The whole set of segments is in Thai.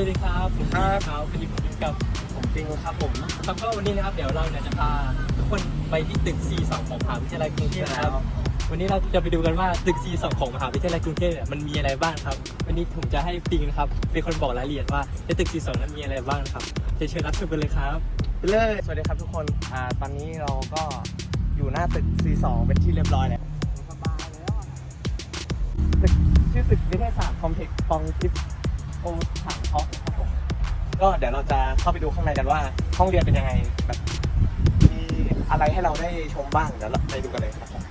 ครับครับวันนี้ผมอยู่กับผมปิงครับผมครับก็วันนี้นะครับเดี๋ยวเราเนี่ยจะพาทุกคนไปที่ตึก C2 ของมหาวิทยาลัยกรุงเทพนะครับ วันนี้เราจะไปดูกันว่าตึก C2 ของมหาวิทยาลัยกรุงเทพเนี่ยมันมีอะไรบ้างครับ วันนี้ผมจะให้ปิงนะครับเป็นคนบอกรายละเอียดว่าในตึก C2 นั้นมีอะไรบ้างนะครับจะเชิญรับชมกันเลยครับไปเลยสวัสดีครับทุกคนอ่าตอนนี้เราก็อยู่หน้าตึก C2 เป็นที่เรียบร้อยแล้วสบายแล้วอะตึกชื่อตึกวิทยาศาสตร์คอมเพล็กซ์ฟองทิป โอถังท็อกครับผมก็เดี๋ยวเราจะเข้าไปดูข้างในกันว่า ห้องเรียนเป็นยังไงแบบมีอะไรให้เราได้ชมบ้างเดี๋ยวเราไปดูกันเลยครับผม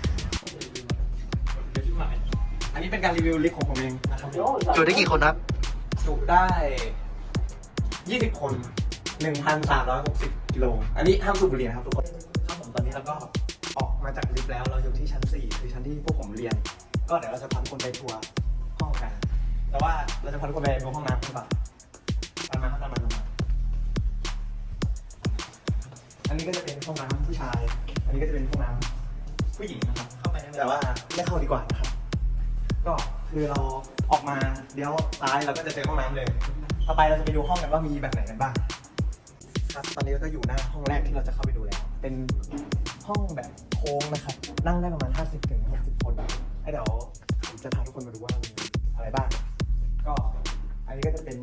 อันนี้เป็นการรีวิวลิฟต์ของผมเองนะครับจุได้กี่คนครับ จุได้ 20 คน 1,360กิโล อันนี้ห้ามสูบบุหรี่นะครับทุกคน ครับผมตอนนี้เราก็ออกมาจากลิฟต์แล้ว เราอยู่ที่ชั้น 4 คือชั้นที่พวกผมเรียน ก็เดี๋ยวเราจะพาทุกคนไปทัวร์ห้องกัน แต่ว่าเราจะพาทุกคนไปดูห้องน้ำกันก่อนตามมาครับตามมาตามมาอันนี้ก็จะเป็นห้องน้ำผู้ชาย อันนี้ก็จะเป็นห้องน้ำผู้หญิงนะครับ เข้าไปได้ไหมแต่ว่าไม่เข้าดีกว่านะครับ ก็คือเราออกมาเดี๋ยวซ้ายเราก็จะเจอห้องน้ำเลย ต่อไปเราจะไปดูห้องกันว่ามีแบบไหนกันบ้าง ครับ ตอนนี้เราก็อยู่หน้าห้องแรกที่เราจะเข้าไปดูแล้ว เป็นห้องแบบโค้งนะครับ นั่งได้ประมาณ 50ถึง60 คนให้เดี๋ยวผมจะพาทุกคนมาดูว่ามีอะไรบ้าง ก็อันนี้ก็จะเป็น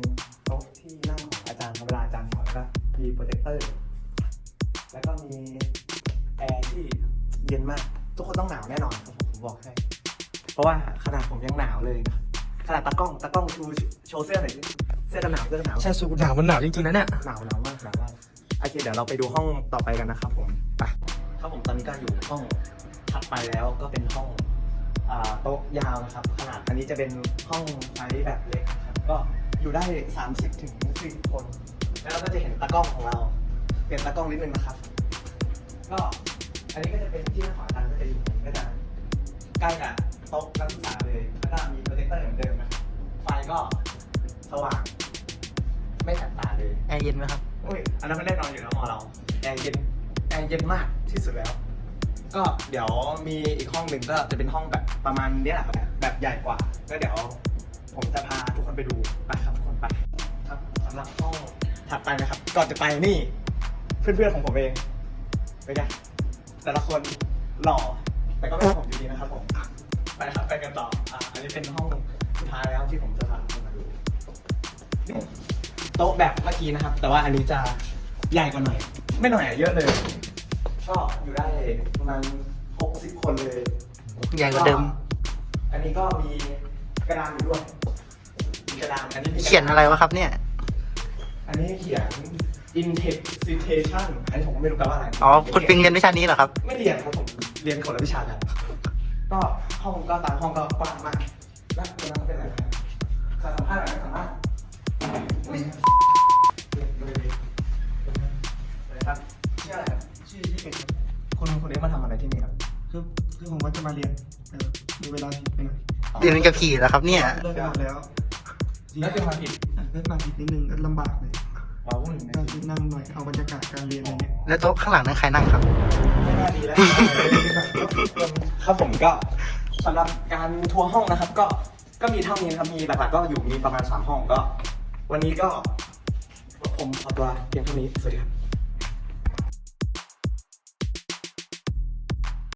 โต๊ะที่นั่งของอาจารย์เวลาอาจารย์สอนก็มีโปรเจคเตอร์ แล้วก็มีแอร์ที่เย็นมาก ทุกคนต้องหนาวแน่นอนครับผมผมบอกให้ เพราะว่าขนาดผมยังหนาวเลยนะขนาดตากล้องตากล้องชูโชว์เสื้อหน่อยสิเสื้อกันหนาวเสื้อกันหนาวใช่สูหนาวมันหนาวจริงๆนะเนี่ยหนาวหนาวมากหนาวมากโอเคเดี๋ยวเราไปดูห้องต่อไปกันนะครับผมไปครับผมตอนนี้ก็อยู่ห้องถัดไปแล้วก็เป็นห้องอ่า โต๊ะยาวนะครับ ขนาดอันนี้จะเป็นห้องไซส์แบบเล็กครับก็อยู่ได้ 30ถึง40คน แล้วเราก็จะเห็นตากล้องของเรา เปลี่ยนตากล้องนิดนึงนะครับ ก็อันนี้ก็จะเป็นที่นั่งของอาจารย์ก็จะอยู่ก็จะใกล้กับโต๊ะนักศึกษาเลยแล้วก็มีโปรเจคเตอร์เหมือนเดิมนะครับไฟก็สว่าง ไม่แสบตาเลยแอร์เย็นไหมครับโอ้ยอันนั้นไม่แน่นอนอยู่แล้วมอเราแอร์เย็นแอร์เย็นมากที่สุดแล้ว ก็เดี๋ยวมีอีกห้องหนึ่งก็จะเป็นห้องแบบประมาณเนี้ยแหละครับแบบใหญ่กว่า ก็เดี๋ยวผมจะพาทุกคนไปดูไปครับทุกคนไปครับสำหรับห้องถัดไปนะครับ ก่อนจะไปนี่ เพื่อนๆของผมเองไปกันแต่ละคนหล่อแต่ก็ไม่ใช่ผมอยู่ดีนะครับผมไปครับไปกันต่ออะอันนี้เป็นห้องสุดท้ายแล้วที่ผมจะพาทุกคนมาดูนี่โต๊ะแบบเมื่อกี้นะครับ แต่ว่าอันนี้จะใหญ่กว่าหน่อย ไม่หน่อยอะเยอะเลย ก็อยู่ได้ประมาณ60 คนเลย ใหญ่กว่าเดิม อันนี้ก็มีกระดานอยู่ด้วยมีกระดานอันนี้มีกดาษเขียนอะไรวะครับเนี่ย อันนี้เขียน intensitation อันนี้ผมก็ไม่รู้แปลว่าอะไรอ๋อ คุณปิงเรียนวิชานี้เหรอครับ ไม่เรียนครับผมเรียนคนละวิชากันก็ห้องก็ตามห้องก็กว้างมากำอะไรที่นี่ครับคือคือผมว่าจะมาเรียนเออมีเวลาผิดไปหน่อยเรียนกับขี่เหรอครับเนี่ยเลิกไปหมดแล้วจริงแล้วคือความผิดเลิกมาผิดนิดนึงก็ลำบากเลยอ๋อพูดถึงนั่งนั่งหน่อยเอาบรรยากาศการเรียนอะไรเงี้ยแล้วโต๊ะข้างหลังนั้นใครนั่งครับไม่น่าดีแล้วครับผมก็สำหรับการทัวร์ห้องนะครับ ก็ก็มีเท่านี้นะครับมีหลักๆก็อยู่มีประมาณสามห้องก็ วันนี้ก็ ผมขอตัวเพียงเท่านี้สวัสดีครับ